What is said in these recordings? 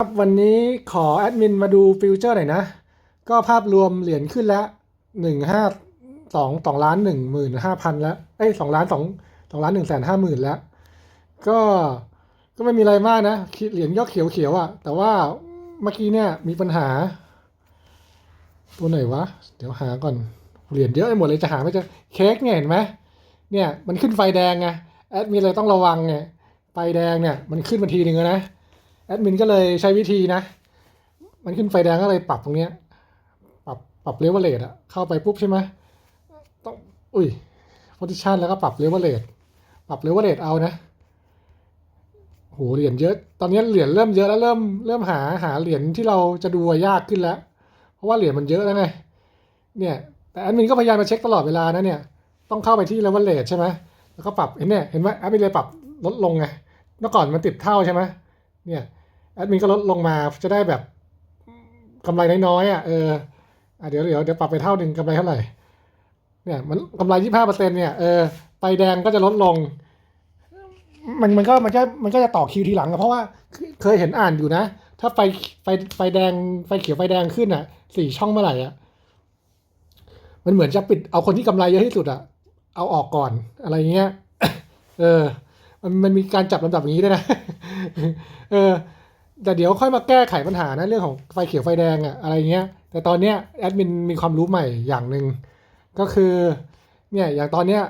ครับวันนี้ขอแอดมินมาดูฟิวเจอร์หน่อยนะ ก็ภาพรวมเหรียญขึ้นแล้วหนึ่งห้าสองสองล้านหนึ่งหมื่นห้าพันแล้วเอ้ยสองล้านสองสองล้านหนึ่งแสนห้าหมื่นแล้ว ก็ก็ไม่มีอะไรมากนะเหรียญก็เขียวเขียวๆอะ แต่ว่าเมื่อกี้เนี่ยมีปัญหา ตัวไหนวะ เดี๋ยวหาก่อน เหรียญเยอะไปหมดเลยจะหาไม่เจอเค้กเนี่ยเห็นไหมเนี่ยมันขึ้นไฟแดงไงแอดมินเลยต้องระวังไงไฟแดงเนี่ยมันขึ้นมาทีหนึ่งนะ แอดมินก็เลยใช้วิธีนะ มันขึ้นไฟแดงก็เลยปรับตรงเนี้ย ปรับปรับเลเวลเลตอะเข้าไปปุ๊บใช่ไหมต้องอุ้ยโพซิชันแล้วก็ปรับเลเวลเลตปรับเลเวลเลตเอานะโหเหรียญเยอะ ตอนนี้เหรียญเริ่มเยอะแล้วเริ่มเริ่มหาหาเหรียญที่เราจะดูยากขึ้นแล้ว เพราะว่าเหรียญมันเยอะแล้วไง เนี่ย แต่แอดมินก็พยายามมาเช็คตลอดเวลานะเนี่ย ต้องเข้าไปที่เลเวลเลตใช่ไหมแล้วก็ปรับเห็นเนี่ย เห็นไหมแอดมินเลยปรับลดลงไง เมื่อก่อนมันติดเท่าใช่ไหม เนี่ยแอดมินก็ลดลงมาจะได้แบบกำไรน้อยๆอะเอออะเดี๋ยวเดี๋ยวเดี๋ยวปรับไปเท่าหนึ่งกำไรเท่าไหร่เนี่ยมันกำไรยี่ห้าเปอร์เซ็นเนี่ยเออไฟแดงก็จะลดลง มันมันก็มันก็มันก็จะต่อคิวทีหลังอะเพราะว่าเคยเห็นอ่านอยู่นะ ถ้าไฟไฟไฟแดงไฟเขียวไฟแดงขึ้นอะสี่ช่องเมื่อไหร่อะมันเหมือนจะปิดเอาคนที่กำไรเยอะที่สุดอะเอาออกก่อนอะไรเงี้ย เออ มันมีการจับลำดับอย่างนี้ด้วยนะ เออ แต่เดี๋ยวค่อยมาแก้ไขปัญหานะเรื่องของไฟเขียวไฟแดงอะอะไรเงี้ย แต่ตอนเนี้ยแอดมินมีความรู้ใหม่อย่างหนึ่งก็คือ เนี่ยอย่างตอนเนี้ย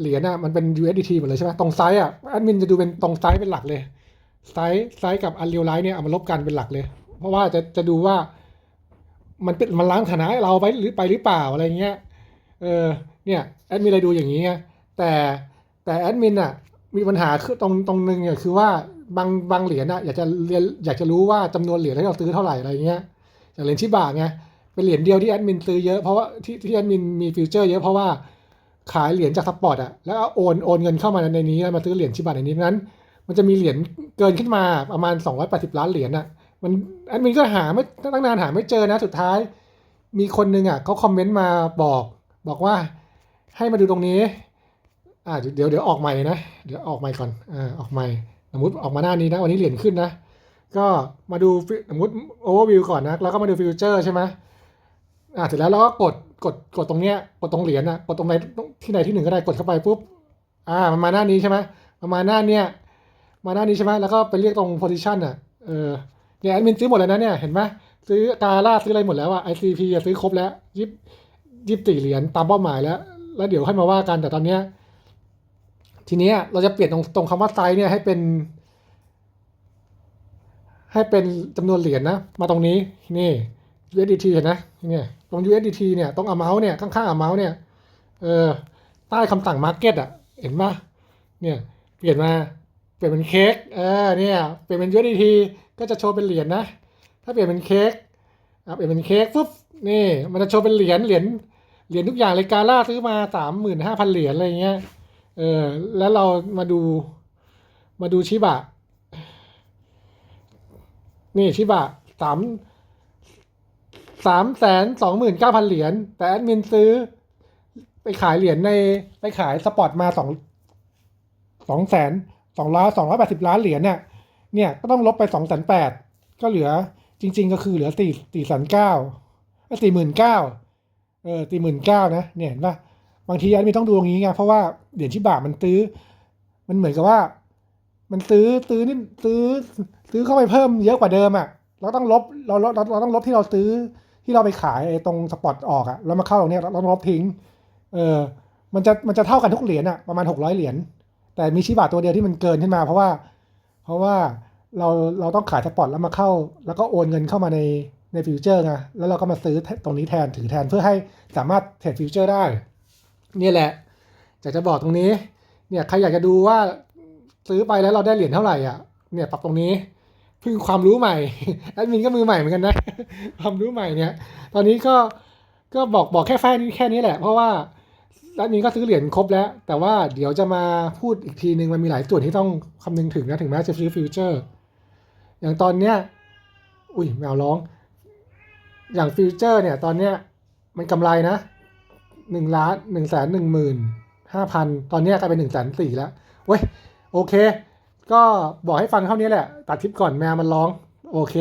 เหรียญอะมันเป็น USDT หมดเลยใช่ไหมตรงไซส์อะแอดมินจะดูเป็นตรงไซส์เป็นหลักเลย ไซส์ไซส์กับอันเรียลไลท์เนี่ยเอามาลบกันเป็นหลักเลย เพราะว่าจะจะดูว่ามันเป็นมันล้างฐานะเราไปหรือไปหรือเปล่าอะไรเงี้ย เออ เนี่ยแอดมินเลยดูอย่างนี้ไงแต่แต่แอดมินอะ มีปัญหาคือตรงตรงนึงเนี่ยคือว่าบางบางเหรียญอะอยากจะเรียนอยากจะรู้ว่าจำนวนเหรียญที่เราซื้อเท่าไหร่อะไรเงี้ยอย่างเหรียญชิบะไงเป็นเหรียญเดียวที่แอดมินซื้อเยอะเพราะว่าที่ที่แอดมินมีฟิวเจอร์เยอะเพราะว่าขายเหรียญจากสปอร์ตอะแล้วเอาโอนโอนเงินเข้ามาในนี้แล้วมาซื้อเหรียญชิบะในนี้นั้น มันจะมีเหรียญเกินขึ้นมาประมาณ 280 ล้านเหรียญอะมันแอดมินก็หาไม่ตั้งนานหาไม่เจอนะสุดท้าย มีคนหนึ่งอะเขาคอมเมนต์มาบอกบอกว่าให้มาดูตรงนี้ อ่าเดี๋ยวเดี๋ยวออกใหม่นะ เดี๋ยวออกใหม่ก่อนอ่าออกใหม่สมมติออกมาหน้านี้นะ วันนี้เหรียญขึ้นนะ ก็มาดูสมมติโอเวอร์วิวก่อนนะแล้วก็มาดูฟิวเจอร์ใช่ไหมอ่าเสร็จแล้วเราก็กดกดกดตรงเนี้ยกดตรงเหรียญนะกดตรงไหนที่ไหนที่หนึ่งก็ได้กดเข้าไปปุ๊บอ่ามันมาหน้านี้ใช่ไหมมันมาหน้าเนี้ยมาหน้านี้ใช่ไหมแล้วก็ไปเรียกตรง position อะเออเนี่ยแอดมินซื้อหมดแล้วนะเนี่ยเห็นไหมซื้อกาล่าซื้ออะไรหมดแล้วอะ ICP อะซื้อครบแล้วยิบยิบสี่เหรียญตามเป้าหมายแล้ว แล้วเดี๋ยวค่อยมาว่ากันแต่ตอนเนี้ย ทีนี้เราจะเปลี่ยนตรงตรงคำว่าไซส์เนี่ยให้เป็น ให้เป็นจำนวนเหรียญนะ มาตรงนี้นี่ USDT เห็นนะเนี่ยตรง USDT เนี่ยตรง amount เนี่ยข้างๆ amount เนี่ยเออใต้คำสั่ง market อะ เห็นปะเนี่ยเปลี่ยนมาเปลี่ยนเป็นเค้กเออเนี่ยเปลี่ยนเป็น USDT ก็จะโชว์เป็นเหรียญนะถ้าเปลี่ยนเป็นเค้กอะเปลี่ยนเป็นเค้กปุ๊บนี่มันจะโชว์เป็นเหรียญเหรียญเหรียญทุกอย่างเลยกาล่าซื้อมาสามหมื่นห้าพันเหรียญอะไรเงี้ย เออแล้วเรามาดูมาดูชิบะ นี่ชิบะสามสามแสนสองหมื่นเก้าพันเหรียญแต่แอดมินซื้อ ไปขายเหรียญในไปขายสปอตมาสองสองแสนสองล้านสองร้อยแปดสิบล้านเหรียญเนี่ยเนี่ยก็ต้องลบไปสองแสนแปดก็เหลือจริง ๆ ก็คือเหลือสี่สี่แสนเก้าสี่หมื่นเก้าเออสี่หมื่นเก้านะ เนี่ยเห็นปะ บางทีแอดมินต้องดูตรงนี้ไงเพราะว่าเหรียญชิบะมันซื้อ มันเหมือนกับว่า มันซื้อซื้อนี่ซื้อซื้อเข้าไปเพิ่มเยอะกว่าเดิมอะเราต้องลบเราเราเราเราต้องลบที่เราซื้อที่เราไปขายไอ้ตรงสปอตออกอะแล้วมาเข้าตรงเนี้ยเราต้องลบทิ้ง เออ มันจะมันจะเท่ากันทุกเหรียญอะประมาณหกร้อยเหรียญแต่มีชิบะตัวเดียวที่มันเกินขึ้นมา เพราะว่า เพราะว่าเราเราต้องขายสปอตแล้วมาเข้า แล้วก็โอนเงินเข้ามาในในฟิวเจอร์ไงแล้วเราก็มาซื้อตรงนี้แทนถือแทนเพื่อให้สามารถเทรดฟิวเจอร์ได้ นี่ยแหละอยากจะบอกตรงนี้เนี่ยใครอยากจะดูว่าซื้อไปแล้วเราได้เหรียญเท่าไหร่อะเนี่ยปรับตรงนี้เพิ่งความรู้ใหม่แอดมินก็มือใหม่เหมือนกันนะความรู้ใหม่เนี่ย ตอนนี้ก็ก็บอกบอกแค่แค่นี้แค่นี้แหละ เพราะว่าแอดมินก็ซื้อเหรียญครบแล้ว แต่ว่าเดี๋ยวจะมาพูดอีกทีนึงมันมีหลายส่วนที่ต้องคำนึงถึงนะถึงแม้จะซื้อฟิวเจอร์ อย่างตอนเนี้ยอุ้ยแมวร้อง อย่างฟิวเจอร์เนี่ยตอนเนี้ยมันกำไรนะ หนึ่งล้านหนึ่งแสนหนึ่งหมื่นห้าพันตอนนี้กลายเป็นหนึ่งแสนสี่แล้วเว้ยโอเค ก็บอกให้ฟังเท่านี้แหละ ตัดทิปก่อนแมวมันร้อง โอเค